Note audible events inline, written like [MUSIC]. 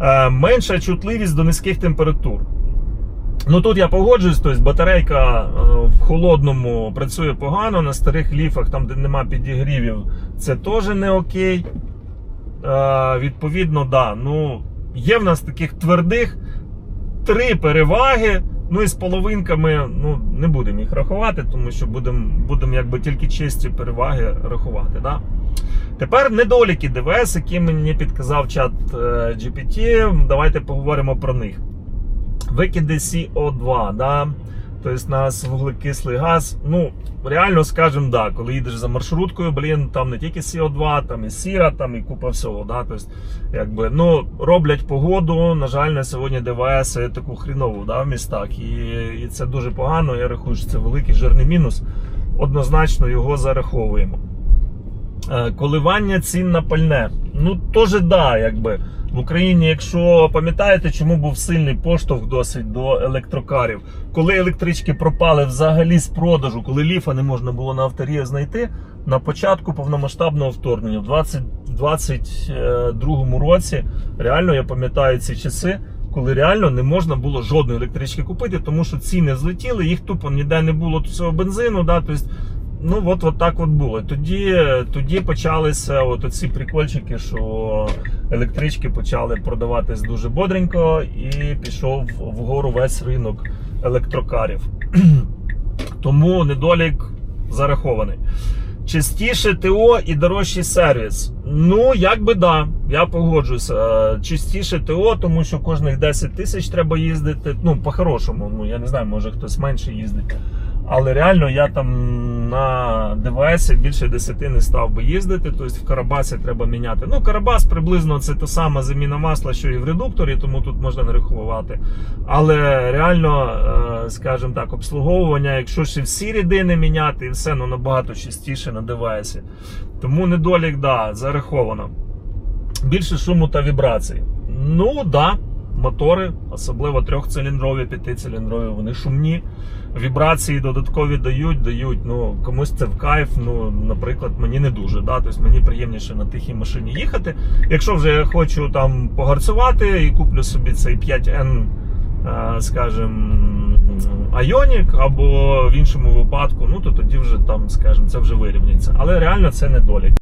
Е, менша чутливість до низьких температур. Ну тут я погоджуюсь, тобто батарейка е, в холодному працює погано, на старих ліфах, там, де нема підігрівів, це теж не окей. Е, відповідно, да, ну, є в нас таких твердих три переваги. Ну і з половинками ну, не будемо їх рахувати, тому що будемо будем якби тільки чисті переваги рахувати. Да? Тепер недоліки ДВС, які мені підказав чат е, GPT. Давайте поговоримо про них. Викиди CO2, да? тобто нас вуглекислий газ. Ну, реально скажемо, да, коли їдеш за маршруткою, блін, там не тільки CO2, там і сіра, там і купа всього. Да? Тобто, якби, ну, роблять погоду. На жаль, на сьогодні ДВС таку хрінову да, в містах. І, і це дуже погано. Я рахую, що це великий жирний мінус. Однозначно його зараховуємо. Е, Коливання цін на пальне. Ну, теж да, якби. В Україні, якщо пам'ятаєте, чому був сильний поштовх досить до електрокарів, коли електрички пропали взагалі з продажу, коли ліфа не можна було на авторія знайти, на початку повномасштабного вторгнення, в 20 в 22-му році, реально я пам'ятаю ці часи, коли реально не можна було жодної електрички купити, тому що ціни злетіли, їх тупо ніде не було цього бензину. Да, тобто, Ну, от, от так от було. Тоді, тоді почалися от оці прикольчики, що електрички почали продаватись дуже бодренько, і пішов вгору весь ринок електрокарів. [CLEARS THROAT] Тому недолік зарахований. Частіше ТО і дорожчий сервіс. Ну, як би да, я погоджуюся. Е, Частіше ТО, тому що кожних 10 тисяч треба їздити. Ну, по-хорошому, ну я не знаю, може хтось менше їздить. Але реально я там на ДВС більше 10 не став би їздити. Тобто в Карабасі треба міняти. Ну, Карабас приблизно це та сама заміна масла, що і в редукторі, тому тут можна не рахувати. Але реально, е, скажімо так, обслуговування, якщо ще всі рідини міняти, і все ну, набагато частіше на ДВС. Тому недолік, да, зараховано. Більше шуму та вібрацій. Ну, да. Мотори, особливо трьохциліндрові, п'ятициліндрові, вони шумні. Вібрації додаткові дають, дають. Ну комусь це в кайф. Ну, наприклад, мені не дуже. Да? Тобто мені приємніше на тихій машині їхати. Якщо вже я хочу там погарцювати і куплю собі цей 5N, е, скажімо, Ioniq, або в іншому випадку, ну то тоді вже там, скажімо, це вже вирівняється. Але реально це недолік.